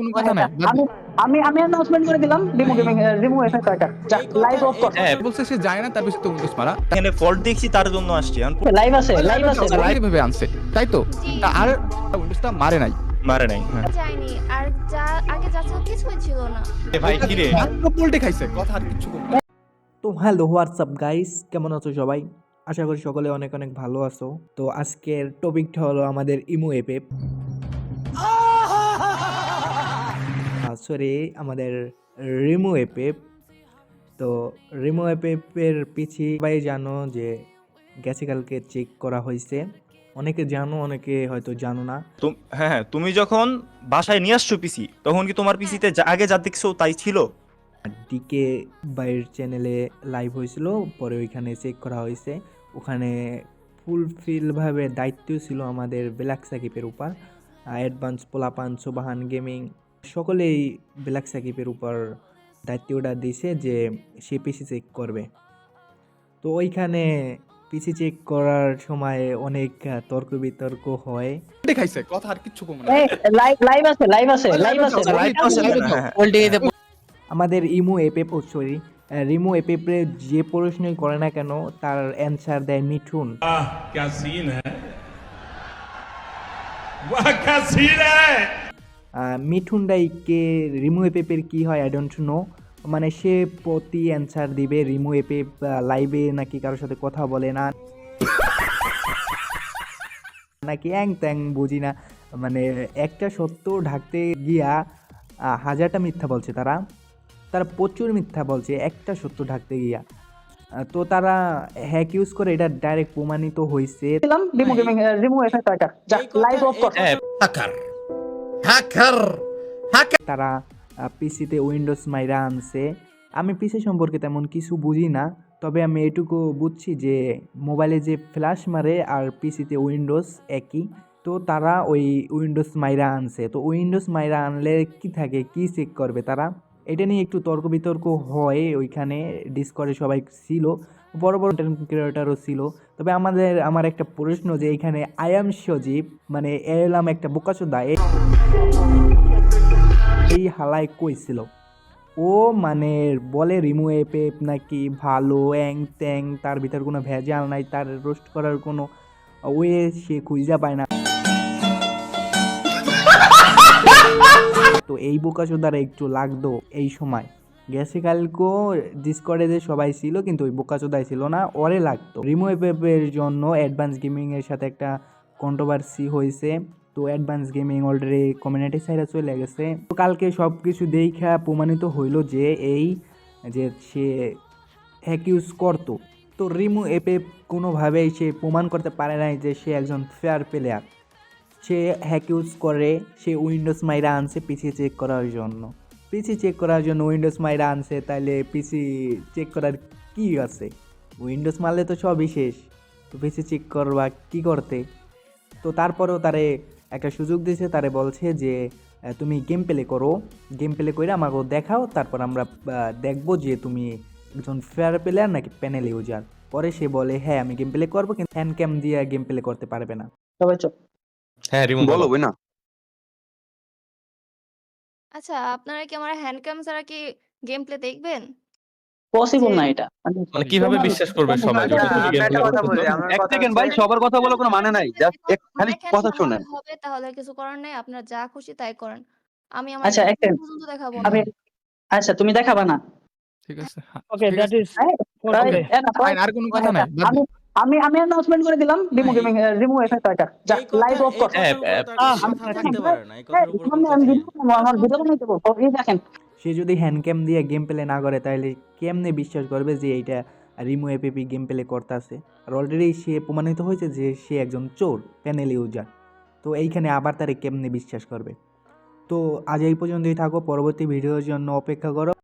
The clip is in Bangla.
কোনো কথা নাই আমি আমি আমি অ্যানাউন্সমেন্ট করে দিলাম রিমুভ রিমুভ লাইভ অফ কর। হ্যাঁ বলছে সে যায় না তার বেশি তো উইন্ডোজ মারা। এখানে ফল্ট দেখছি তার জন্য আসছে। লাইভ আছে লাইভ আছে ভাবে আনছে তাই তো? আর উইন্ডোজটা মারে নাই। মারে নাই। হ্যাঁ। যায়নি আর যা আগে যা ছিল কিছুই ছিল না। এ ভাই কি রে? মাত্র পোল্টে খাইছে কথা আর কিছু তো হ্যালো হোয়াটসঅ্যাপ গাইস কেমন আছো সবাই? আশা করি সকলে অনেক অনেক ভালো আছো। তো আজকের টপিকটা হলো আমাদের ইমো এপেপ সরি আমাদের রিমো এপেপ। তো রিমো এপেপের পিছি সবাই জানো যে গেছে কালকে চেক করা হয়েছে। অনেকে জানো অনেকে হয়তো জানো না। তুম- হ্যাঁ হ্যাঁ তুমি যখন বাসায় নিয়ে আসছো পিসি তখন কি তোমার পিসিতে আগে যা দেখছ তাই ছিল? ডিকে বাইরের চ্যানেলে লাইভ হয়েছিল পরে ওইখানে চেক করা হয়েছে। ওখানে ফুলফিলভাবে দায়িত্ব ছিল আমাদের ব্ল্যাক সাকিপের উপর। অ্যাডভান্স পোলাপান সোবাহান গেমিং সকলেই ব্ল্যাক সাকিবের উপর দায়িত্বটা দিছে যে সে পিসি চেক করবে। তো ওইখানে পিসি চেক করার সময় অনেক তর্ক বিতর্ক হয়। দেখাইছে কথা আর লাইভ আছে লাইভ আছে লাইভ আছে। লাইভ আমাদের ইমো এপে সরি রিমো এপেপে যে প্রশ্নই করে না কেন তার অ্যানসার দেয় মিঠুন। আহ ক্যা সিন ক্যা সিন মিঠুন ডাইকে রিমু এপেপের কি হয় আই ডোন্ট নো মানে সে প্রতি অ্যান্সার দিবে রিমু এপেপ লাইভে নাকি কারোর সাথে কথা বলে না। নাকি অ্যাং ত্যাং বুঝি না। মানে একটা সত্য ঢাকতে গিয়া হাজারটা মিথ্যা বলছে তারা। তারা প্রচুর মিথ্যা বলছে একটা সত্য ঢাকতে গিয়া। তো তারা হ্যাক ইউজ করে এটা ডাইরেক্ট প্রমাণিত হয়েছে দিলাম remove remove effect tracker live off কর হ্যাঁ তারা পিসিতে উইন্ডোজ মাইরা আনছে। আমি পিসি সম্পর্কে তেমন কিছু বুঝি না, তবে আমি এটুকু বুঝছি যে মোবাইলে যে ফ্ল্যাশ মারে আর পিসিতে উইন্ডোজ একই, তো তারা ওই উইন্ডোজ মাইরা আনছে। তো উইন্ডোজ মাইরা আনলে কি থাকে, কি চেক করবে তারা? এটা নিয়ে একটু তর্ক বিতর্ক হয় ওইখানে ডিসকরে সবাই ছিল। বড় বড় ক্রিয়েটারও ছিল। তবে আমাদের, আমার একটা প্রশ্ন যে এখানে আয়াম সজীব মানে এলাম একটা বোকাচোদা এই হালায় কইছিল ও মানে বলে রিমু এপেপ নাকি ভালো, অ্যাং ত্যাং, তার ভিতর কোনো ভেজাল নাই, তার রোস্ট করার কোনো ওয়ে সে খুঁজা পায় না। তো এই বোকাচোদারা একটু লাগতো এই সময়। গেছে কালকো ডিসকর্ডে সবাই ছিল, কিন্তু ওই বোকাচোদাই ছিল না ওরে লাগতো। রিমু এপেপের জন্য অ্যাডভান্স গেমিংয়ের সাথে একটা কন্ট্রোভার্সি হয়েছে, তো অ্যাডভান্স গেমিং অলরেডি কমিউনিটি সাইডে চলে গেছে। তো কালকে সব কিছু দেখা প্রমাণিত হইল যে এই, যে সে হ্যাক ইউজ করতো। তো রিমু এপে কোনোভাবেই সে প্রমাণ করতে পারে নাই যে সে একজন ফেয়ার প্লেয়ার সে হ্যাক ইউজ করে, সে উইন্ডোজ মাইরা আনছে পিছিয়ে চেক করার জন্য। পিসি চেক করার জন্য উইন্ডোজ মাইরা আনছে তাইলে পিসি চেক করার কি আছে? উইন্ডোজ মারলে তো সবই শেষ। তো পিসি চেক করবা কি করতে? তো তারপরেও তারে একটা সুযোগ দিয়েছে তারে বলছে যে তুমি গেম প্লে করো। গেম প্লে করে আমাকে দেখাও তারপর আমরা দেখব যে তুমি একজন ফেয়ার প্লেয়ার নাকি প্যানেল ইউজার পরে সে বলে হ্যাঁ আমি গেম প্লে করব কিন্তু হ্যান্ড ক্যাম দিয়ে গেম প্লে করতে পারবে না। সবাই চুপ। হ্যাঁ বলো না আচ্ছা আপনারা কি আমার হ্যান্ড ক্যাম ছাড়া কি গেম প্লে দেখবেন? পসিবল না এটা। মানে কীভাবে বিশ্বাস করবে সবাই যদি তুমি আমি game একটা কথা বলি? আমার এক সেকেন্ড ভাই সবার কথা বলার কোনো মানে নাই। জাস্ট এক খালি দেখেন কথা শোনেন। হবে তাহলে কিছু করার নাই। আপনারা যা খুশি তাই করেন। আমি আমার আচ্ছা, একটা- পর্যন্ত দেখাবো না। আমি আচ্ছা তুমি দেখাবা না? ঠিক আছে হ্যাঁ, Okay, ঠিক that আছে। is তাই- okay. এ না, আইন, আর কোনো কথা নাই বাদ আমি দে। আমি আমি অ্যানাউন্সমেন্ট করে দিলাম remove remove effect tracker live off কর আমি আমি ভিডিও আমার ভিডিও বানাইতে বলব এই দেখেন। সে যদি হ্যান্ড ক্যাম দিয়ে গেম প্লে না করে তাহলে কেমনে বিশ্বাস করবে যে এইটা রিমু এপিপি গেম প্লে করতেছে? আর অলরেডি সে প্রমাণিত হয়েছে যে সে একজন চোর প্যানেল ইউজার তো এইখানে আবার তারে কেমনে বিশ্বাস করবে? তো আজ এই পর্যন্তই থাকো পরবর্তী ভিডিওর জন্য অপেক্ষা করো।